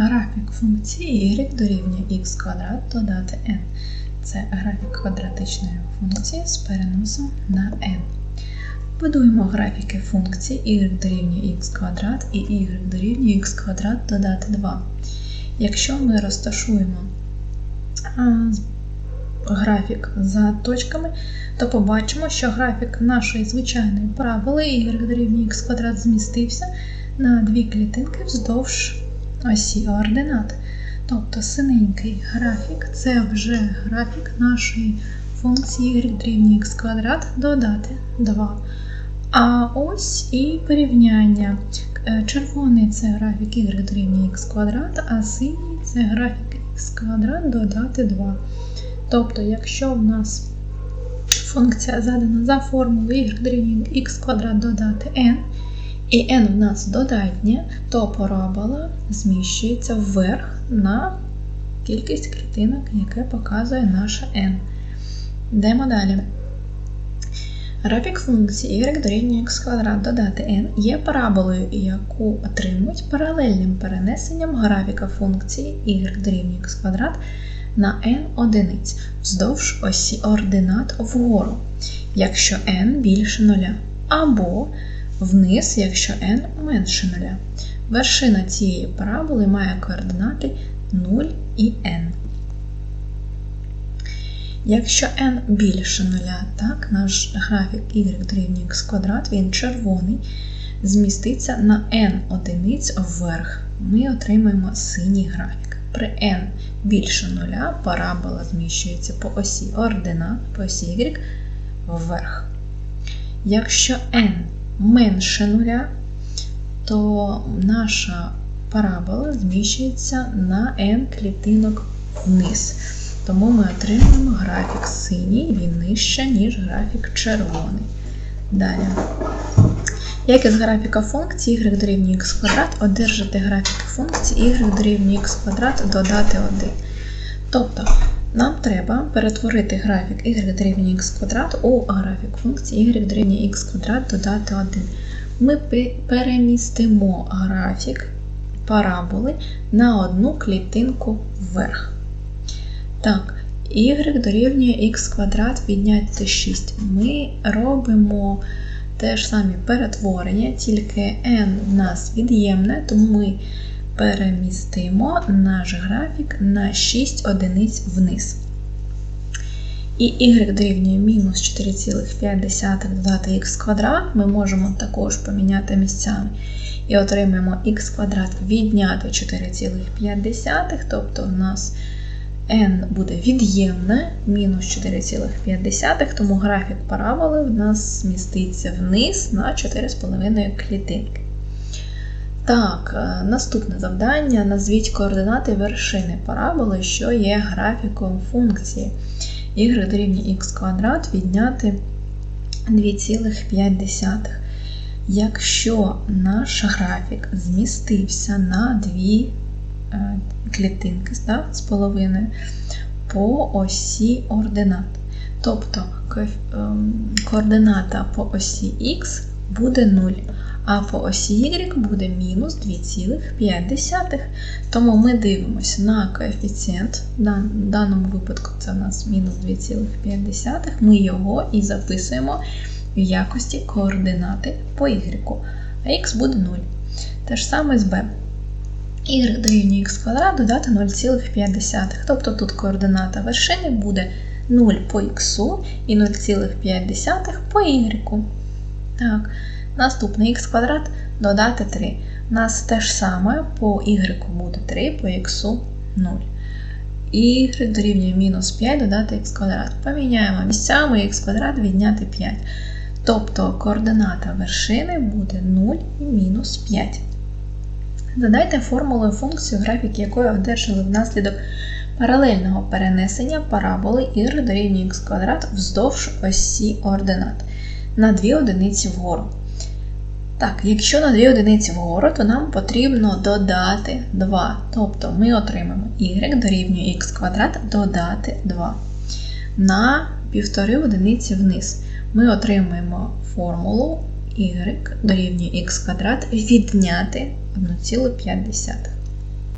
Графік функції y дорівнює x квадрат додати n. Це графік квадратичної функції з переносом на n. Будуємо графіки функції y дорівнює x квадрат і y дорівнює x квадрат додати 2. Якщо ми розташуємо графік за точками, то побачимо, що графік нашої звичайної параболи y дорівнює x квадрат змістився на дві клітинки вздовж осі ординат. Тобто синенький графік це вже графік нашої функції y дорівнює x квадрат додати 2. А ось і порівняння. Е, Червоний це графік y дорівнює x квадрат, а синій це графік x квадрат додати 2. Тобто, якщо в нас функція задана за формулою y дорівнює x квадрат додати n, і n в нас додатнє, то парабола зміщується вверх на кількість клітинок, яке показує наша n. Йдемо далі. Графік функції y дорівнює x квадрат додати n є параболою, яку отримують паралельним перенесенням графіка функції y дорівнює x квадрат на n одиниць вздовж осі ординат вгору, якщо n більше нуля, або вниз, якщо n менше нуля. Вершина цієї параболи має координати 0 і n. Якщо n більше нуля, так, наш графік y дорівнює x квадрат, він червоний, зміститься на n одиниць вверх. Ми отримаємо синій графік. При n більше нуля парабола зміщується по осі ординат, по осі y вверх. Якщо n менше нуля, то наша парабола зміщується на n клітинок вниз. Тому ми отримуємо графік синій, він нижче, ніж графік червоний. Далі. Як із графіка функції y дорівнює x квадрат, одержати графік функції y дорівнює x квадрат додати 1. Тобто, нам треба перетворити графік y дорівнює x квадрат у графік функції y дорівнює x квадрат додати 1. Ми перемістимо графік параболи на одну клітинку вверх. Так, y дорівнює x квадрат відняти 6. Ми робимо те ж саме перетворення, тільки n в нас від'ємне, тому ми перемістимо наш графік на 6 одиниць вниз. І y дорівнює мінус 4,5 додати х квадрат, ми можемо також поміняти місцями. І отримаємо х квадрат відняти 4,5, тобто у нас n буде від'ємне, мінус 4,5, тому графік параболи в нас зміститься вниз на 4,5 клітинки. Так, наступне завдання: назвіть координати вершини параболи, що є графіком функції y дорівнює x квадрат відняти 2,5. Якщо наш графік змістився на дві клітинки так, з половиною по осі ординат. Тобто координата по осі х буде 0, а по осі y буде мінус 2,5. Тому ми дивимося на коефіцієнт, в даному випадку це у нас мінус 2,5, ми його і записуємо в якості координати по y, а х буде 0. Те ж саме з b y дорівнює х квадрат додати 0,5. Тобто тут координата вершини буде 0 по х і 0,5 по y. Так, Наступне х квадрат додати 3. У нас те ж саме по y буде 3, по х 0. y дорівнює мінус 5 додати х квадрат. Поміняємо місцями х квадрат відняти 5. Тобто координата вершини буде 0 і мінус 5. Задайте формулою функцію, графік якої одержали внаслідок паралельного перенесення параболи y дорівнює х квадрат вздовж осі ординат на 2 одиниці вгору. Так, якщо на 2 одиниці вгору, то нам потрібно додати 2. Тобто ми отримаємо y дорівнює х квадрат додати 2. На 1,5 одиниці вниз ми отримаємо формулу y дорівнює х квадрат відняти 1,5.